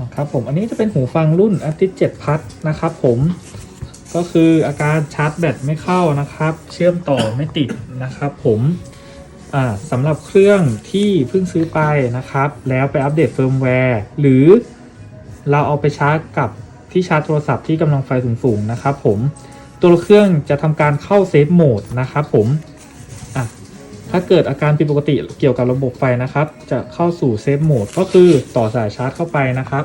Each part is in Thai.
นะครับผมอันนี้จะเป็นหูฟังรุ่น a t i 7 Plus นะครับผมก็คืออาการชาร์จแบตไม่เข้านะครับ เชื่อมต่อไม่ติดนะครับผมสำหรับเครื่องที่เพิ่งซื้อไปนะครับ แล้วไปอัปเดตเฟิร์มแวร์หรือเราเอาไปชาร์จกับที่ชาร์จโทรศัพท์ที่กำลังไฟสูงๆนะครับผมตัวเครื่องจะทำการเข้าเซฟโหมดนะครับผม ถ้าเกิดอาการผิดปกติเกี่ยวกับระบบไฟนะครับ จะเข้าสู่เซฟโหมดก็คือต่อสายชาร์จเข้าไปนะครับ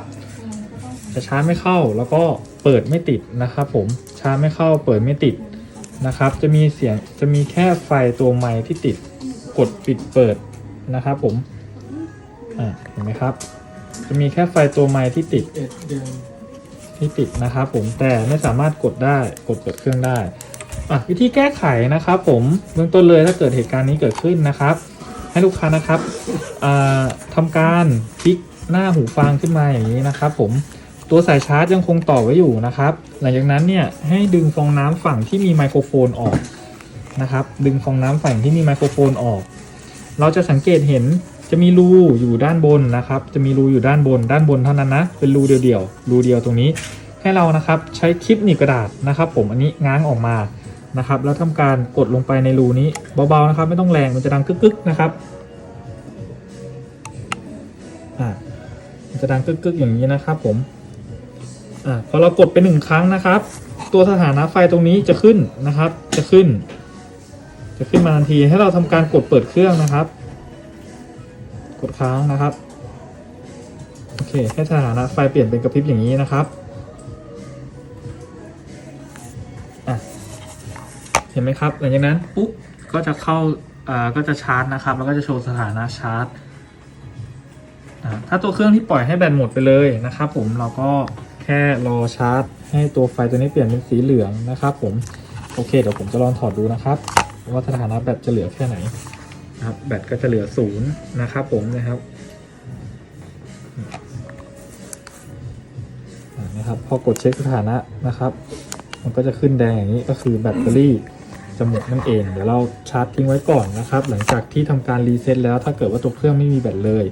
จะชาร์จไม่เข้าแล้วก็เปิดไม่ติดนะครับผมชาร์จไม่เข้าเปิดไม่ติดนะครับ จะมีเสียงจะมีแค่ไฟตัวไม้ที่ติดกดปิดเปิดนะครับผมอ่าเห็นไหมครับ จะมีแค่ไฟตัวไม้ที่ติดเอ็ดเดือนที่ติดนะครับผมแต่ไม่สามารถกดได้กดเปิดเครื่องได้ อะวิธีแก้ไขนะครับผมเบื้องต้นเลยถ้าเกิดเหตุการณ์นี้เกิดขึ้นนะครับ ให้ลูกค้านะครับอ่าทำการพลิกหน้าหูฟังขึ้นมาอย่างนี้นะครับ ผมตัวสายชาร์จยังคงต่อไว้อยู่นะครับ หลังจากนั้นเนี่ยให้ดึงฟองน้ำฝั่งที่มีไมโครโฟนออกนะครับ ดึงฟองน้ำฝั่งที่มีไมโครโฟนออก เราจะสังเกตเห็นจะมีรูอยู่ด้านบนนะครับ จะมีรูอยู่ด้านบน ด้านบนเท่านั้นนะ เป็นรูเดียวๆ รูเดียวตรงนี้ ให้เรานะครับใช้คลิปหนีบกระดาษนะครับ ผมอันนี้ง้างออกมา นะครับ แล้วทำการกดลงไปในรูนี้เบาๆนะครับ ไม่ต้องแรงมันจะดังกึกๆนะครับอ่ามันจะดังกึกๆอย่างนี้นะครับ ผมอ่าพอเรากดไปหนึ่งครั้งนะครับ ตัวสถานะไฟตรงนี้จะขึ้นนะครับ จะขึ้น จะขึ้นมาทันทีให้เราทำการกดเปิดเครื่องนะครับ กดค้างนะครับโอเคให้สถานะไฟเปลี่ยนเป็นกระพริบอย่างนี้นะครับอะ เห็นไหมครับ หลังจากนั้นปุ๊บก็จะเข้าก็จะชาร์จนะครับ แล้วก็จะโชว์สถานะชาร์จถ้าตัวเครื่องที่ปล่อยให้แบตหมดไปเลยนะครับ ผมเราก็แค่รอชาร์จ ให้ตัวไฟตัวนี้เปลี่ยนเป็นสีเหลืองนะครับ ผมโอเคเดี๋ยวผมจะลองถอดดูนะครับว่าสถานะแบตจะเหลือแค่ไหนนะครับแบตก็จะเหลือศูนย์นะครับ ผมนะครับนะครับพอกดเช็คสถานะนะครับ มันก็จะขึ้นแดงอย่างนี้ก็คือแบตเตอรี่ จะหมดนั่นเอง เดี๋ยวเราชาร์จทิ้งไว้ก่อนนะครับ หลังจากที่ทำการรีเซ็ตแล้วถ้าเกิดว่าตัวเครื่องไม่มีแบตเลย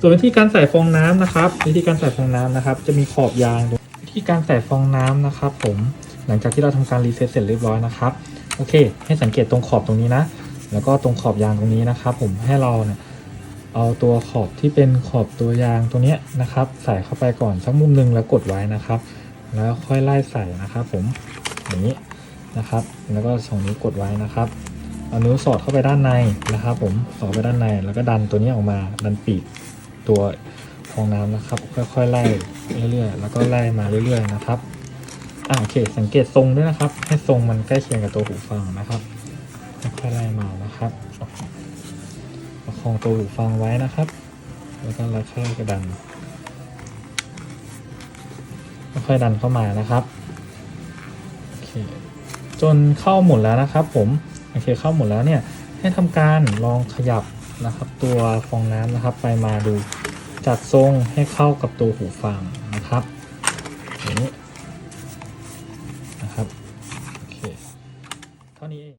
ส่วนวิธีการใส่ฟองน้ำนะครับ วิธีการใส่ฟองน้ำนะครับ จะมีขอบยางวิธีการใส่ฟองน้ำนะครับ ผมหลังจากที่เราทำการรีเซ็ตเสร็จเรียบร้อยนะครับโอเค ให้สังเกตตรงขอบตรงนี้นะ แล้วก็ตรงขอบยางตรงนี้นะครับ ผมให้เราเนี่ยเอาตัวขอบที่เป็นขอบตัวยางตรงนี้นะครับ ใส่เข้าไปก่อนสักมุมหนึ่งแล้วกดไว้นะครับ แล้วค่อยไล่ใส่นะครับ ผมอย่างนี้ นะครับ แล้วก็สองนิ้วกดไว้นะครับเอานิ้วสอดเข้าไปด้านในนะครับ ผมสอดไปด้านในแล้วก็ดันตัวนี้ออกมาดันปีกตัวฟองน้ำนะครับ ค่อยๆไล่เรื่อยๆแล้วก็ไล่มาเรื่อยๆนะครับอ่าโอเค สังเกตทรงด้วยนะครับ ให้ทรงมันใกล้เคียงกับตัวหูฟังนะครับค่อยๆไล่มานะครับประคองตัวหูฟังไว้นะครับ แล้วก็ค่อยๆกระดันค่อยๆดันเข้ามานะครับ จนเข้าหมดแล้วนะครับผมโอเคเข้าหมดแล้วเนี่ยให้ทำการลองขยับนะครับ ตัวฟองน้ำนะครับ ไปมาดูจัดทรงให้เข้ากับตัวหูฟังนะครับอย่างนี้นะครับโอเคเท่านี้เอง